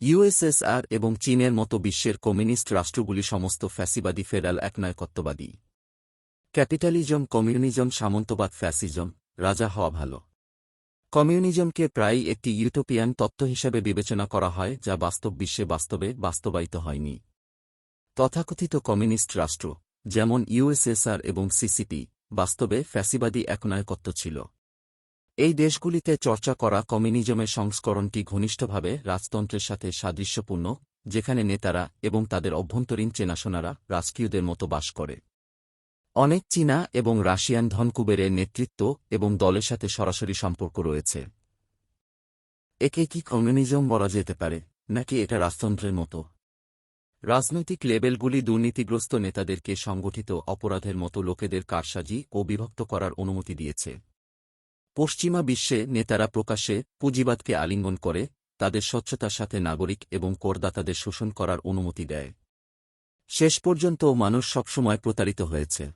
USSR এবং চীনের মতো বিশ্বের কমিউনিস্ট রাষ্ট্রগুলি সমস্ত ফ্যাসিবাদী ফেডাল একনায়কত্ববাদী। ক্যাপিটালিজম, কমিউনিজম, সামন্তবাদ, ফ্যাসিজম, রাজা হওয়া ভালো। কমিউনিজমকে প্রায়ই একটি ইউটোপিয়ান তত্ত্ব হিসাবে বিবেচনা করা হয়, যা বাস্তব বিশ্বে বাস্তবে বাস্তবায়িত হয়নি। তথাকথিত কমিউনিস্ট রাষ্ট্র, যেমন ইউএসএসআর এবং সিসিপি, বাস্তবে ফ্যাসিবাদী একনায়কত্ব ছিল। এই দেশগুলিতে চর্চা করা কমিউনিজমের সংস্করণটি ঘনিষ্ঠভাবে রাজতন্ত্রের সাথে সাদৃশ্যপূর্ণ, যেখানে নেতারা এবং তাদের অভ্যন্তরীণ চেনাশোনারা রাজকীয়দের মতো বাস করে। অনেক চীনা এবং রাশিয়ান ধনকুবেরের নেতৃত্ব এবং দলের সাথে সরাসরি সম্পর্ক রয়েছে। একে কি কমিউনিজম বলা যেতে পারে, নাকি এটা রাজতন্ত্রের মতো? রাজনৈতিক লেবেলগুলি দুর্নীতিগ্রস্ত নেতাদেরকে সংগঠিত অপরাধের মতো লোকেদের কারসাজি ও বিভক্ত করার অনুমতি দিয়েছে। পশ্চিমা বিশ্বে নেতারা প্রকাশ্যে পুঁজিবাদকে আলিঙ্গন করে, তাদের স্বচ্ছতার সাথে নাগরিক এবং করদাতাদের শোষণ করার অনুমতি দেয়। শেষ পর্যন্ত মানুষ সবসময় প্রতারিত হয়েছে।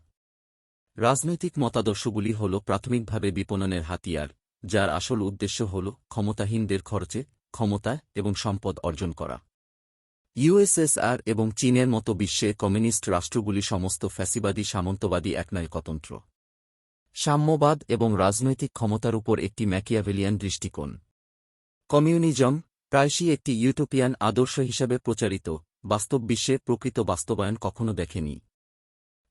রাজনৈতিক মতাদর্শগুলি হল প্রাথমিকভাবে বিপণনের হাতিয়ার, যার আসল উদ্দেশ্য হল ক্ষমতাহীনদের খরচে ক্ষমতা এবং সম্পদ অর্জন করা। ইউএসএসআর এবং চীনের মতো বিশ্বে কমিউনিস্ট রাষ্ট্রগুলি সমস্ত ফ্যাসিবাদী, সামন্তবাদী, একনায়কতন্ত্র। সাম্যবাদ এবং রাজনৈতিক ক্ষমতার উপর একটি ম্যাকিয়াভেলিয়ান দৃষ্টিকোণ। কমিউনিজম প্রায়শই একটি ইউটোপিয়ান আদর্শ হিসাবে প্রচারিত, বাস্তব বিশ্বে প্রকৃত বাস্তবায়ন কখনো দেখেনি।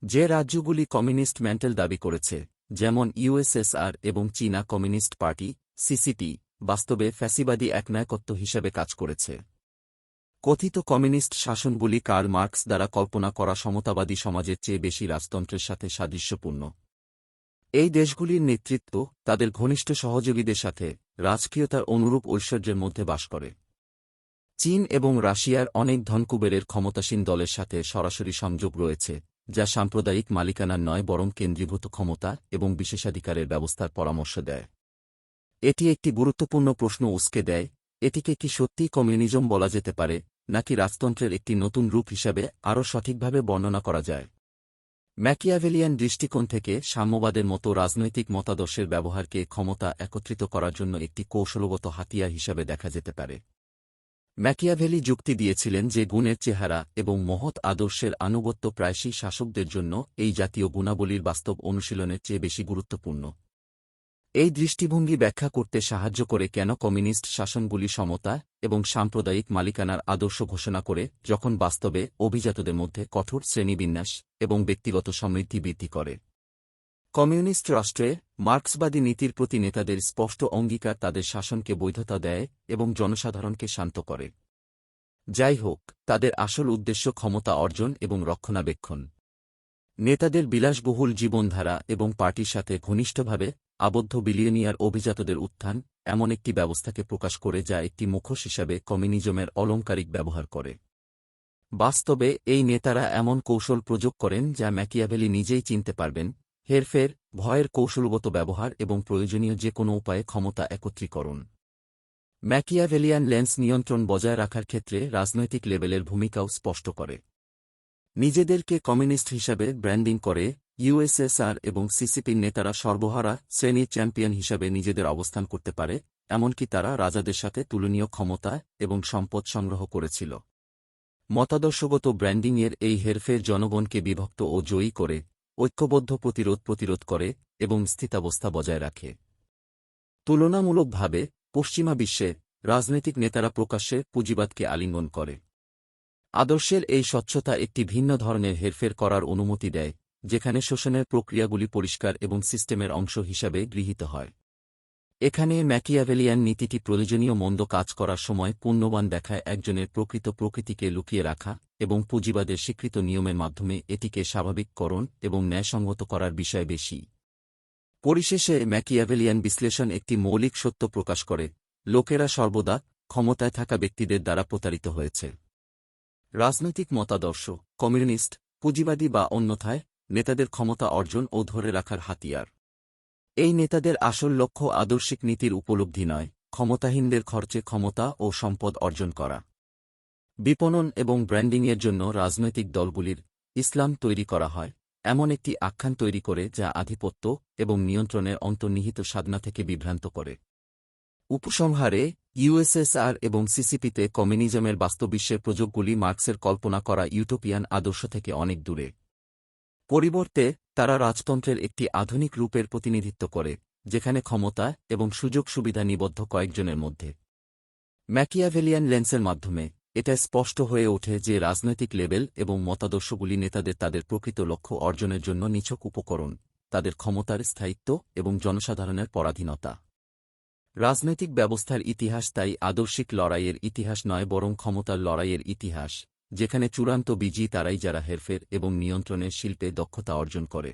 যে রাজ্যগুলি কমিউনিস্ট মেন্টাল দাবি করেছে, যেমন ইউএসএসআর এবং চীনা কমিউনিস্ট পার্টি সিসিপি বাস্তবে ফ্যাসিবাদী একনায়কত্ব হিসাবে কাজ করেছে। কথিত কমিউনিস্ট শাসনগুলি কার্ল মার্কস দ্বারা কল্পনা করা সমতাবাদী সমাজের চেয়ে বেশি রাজতন্ত্রের সাথে সাদৃশ্যপূর্ণ। এই দেশগুলির নেতৃত্ব তাদের ঘনিষ্ঠ সহযোগীদের সাথে রাজকীয়তার অনুরূপ ঐশ্বর্যের মধ্যে বাস করে। চীন এবং রাশিয়ার অনেক ধনকুবেরের ক্ষমতাসীন দলের সাথে সরাসরি সংযোগ রয়েছে, যা সাম্প্রদায়িক মালিকানার নয় বরং কেন্দ্রীভূত ক্ষমতা এবং বিশেষাধিকারের ব্যবস্থার পরামর্শ দেয়। এটি একটি গুরুত্বপূর্ণ প্রশ্ন উস্কে দেয়, এটিকে কি সত্যিই কমিউনিজম বলা যেতে পারে, নাকি রাজতন্ত্রের একটি নতুন রূপ হিসাবে আরও সঠিকভাবে বর্ণনা করা যায়? ম্যাকিয়াভেলিয়ান দৃষ্টিকোণ থেকে সাম্যবাদের মতো রাজনৈতিক মতাদর্শের ব্যবহারকে ক্ষমতা একত্রিত করার জন্য একটি কৌশলগত হাতিয়ার হিসাবে দেখা যেতে পারে। ম্যাকিয়াভেলি যুক্তি দিয়েছিলেন যে গুণের চেহারা এবং মহৎ আদর্শের আনুগত্য প্রায়শই শাসকদের জন্য এই জাতীয় গুণাবলীর বাস্তব অনুশীলনের চেয়ে বেশি গুরুত্বপূর্ণ। এই দৃষ্টিভঙ্গি ব্যাখ্যা করতে সাহায্য করে কেন কমিউনিস্ট শাসনগুলি সমতা এবং সাম্প্রদায়িক মালিকানার আদর্শ ঘোষণা করে, যখন বাস্তবে অভিজাতদের মধ্যে কঠোর শ্রেণীবিন্যাস এবং ব্যক্তিগত সমৃদ্ধি বৃদ্ধি করে। কমিউনিস্ট রাষ্ট্রে মার্ক্সবাদী নীতির প্রতি নেতাদের স্পষ্ট অঙ্গীকার তাদের শাসনকে বৈধতা দেয় এবং জনসাধারণকে শান্ত করে। যাই হোক, তাদের আসল উদ্দেশ্য ক্ষমতা অর্জন এবং রক্ষণাবেক্ষণ। নেতাদের বিলাসবহুল জীবনধারা এবং পার্টির সাথে ঘনিষ্ঠভাবে আবদ্ধ বিলিয়নিয়ার অভিজাতদের উত্থান এমন একটি ব্যবস্থাকে প্রকাশ করে যা একটি মুখোশ হিসাবে কমিউনিজমের অলঙ্কারিক ব্যবহার করে। বাস্তবে, এই নেতারা এমন কৌশল প্রযোগ করেন যা ম্যাকিয়াভেলি নিজেই চিনতে পারবেন, হেরফের, ভয়ের কৌশলগত ব্যবহার এবং প্রয়োজনীয় যে কোনো উপায়ে ক্ষমতা একত্রীকরণ। ম্যাকিয়াভেলিয়ান লেন্স নিয়ন্ত্রণ বজায় রাখার ক্ষেত্রে রাজনৈতিক লেভেলের ভূমিকাও স্পষ্ট করে। নিজেদেরকে কমিউনিস্ট হিসাবে ব্র্যান্ডিং করে ইউএসএসআর এবং সিসিপির নেতারা সর্বহারা শ্রেণির চ্যাম্পিয়ন হিসাবে নিজেদের অবস্থান করতে পারে, এমনকি তারা রাজাদের সাথে তুলনীয় ক্ষমতা এবং সম্পদ সংগ্রহ করেছিল। মতাদর্শগত ব্র্যান্ডিংয়ের এই হেরফের জনগণকে বিভক্ত ও জয়ী করে, ঐক্যবদ্ধ প্রতিরোধ প্রতিরোধ করে এবং স্থিতাবস্থা বজায় রাখে। তুলনামূলকভাবে পশ্চিমা বিশ্বে রাজনৈতিক নেতারা প্রকাশ্যে পুঁজিবাদকে আলিঙ্গন করে। আদর্শের এই স্বচ্ছতা একটি ভিন্ন ধরনের হেরফের করার অনুমতি দেয়, যেখানে শোষণের প্রক্রিয়াগুলি পরিষ্কার এবং সিস্টেমের অংশ হিসাবে গৃহীত হয়। এখানে ম্যাকিয়াভেলিয়ান নীতিটি প্রয়োজনীয় মন্দ কাজ করার সময় পুণ্যবান দেখায় একজনের প্রকৃত প্রকৃতিকে লুকিয়ে রাখা এবং পুঁজিবাদের স্বীকৃত নিয়মের মাধ্যমে এটিকে স্বাভাবিককরণ এবং ন্যায়সঙ্গত করার বিষয় বেশি। পরিশেষে ম্যাকিয়াভেলিয়ান বিশ্লেষণ একটি মৌলিক সত্য প্রকাশ করে, লোকেরা সর্বদা ক্ষমতায় থাকা ব্যক্তিদের দ্বারা প্রতারিত হয়েছে। রাজনৈতিক মতাদর্শ, কমিউনিস্ট, পুঁজিবাদী বা অন্যথায় নেতাদের ক্ষমতা অর্জন ও ধরে রাখার হাতিয়ার। এই নেতাদের আসল লক্ষ্য আদর্শিক নীতির উপলব্ধি নয়, ক্ষমতাহীনদের খরচে ক্ষমতা ও সম্পদ অর্জন করা। বিপণন এবং ব্র্যান্ডিংয়ের জন্য রাজনৈতিক দলগুলির ইসলাম তৈরি করা হয়, এমন একটি আখ্যান তৈরি করে যা আধিপত্য এবং নিয়ন্ত্রণের অন্তর্নিহিত সাধনা থেকে বিভ্রান্ত করে। উপসংহারে ইউএসএসআর এবং সিসিপিতে কমিউনিজমের বাস্তব বিশ্বের প্রযোগগুলি মার্ক্সের কল্পনা করা ইউটোপিয়ান আদর্শ থেকে অনেক দূরে। পরিবর্তে, তারা রাজতন্ত্রের একটি আধুনিক রূপের প্রতিনিধিত্ব করে, যেখানে ক্ষমতা এবং সুযোগ সুবিধা নিবদ্ধ কয়েকজনের মধ্যে। ম্যাকিয়াভেলিয়ান লেন্সের মাধ্যমে, এটা স্পষ্ট হয়ে ওঠে যে রাজনৈতিক লেভেল এবং মতাদর্শগুলি নেতাদের তাদের প্রকৃত লক্ষ্য অর্জনের জন্য নিছক উপকরণ, তাদের ক্ষমতার স্থায়িত্ব এবং জনসাধারণের পরাধীনতা। রাজনৈতিক ব্যবস্থার ইতিহাস তাই আদর্শিক লড়াইয়ের ইতিহাস নয়, বরং ক্ষমতার লড়াইয়ের ইতিহাস, যেখানে চূড়ান্ত বিজি তারাই যারা হেরফের এবং নিয়ন্ত্রণের শিল্পে দক্ষতা অর্জন করে।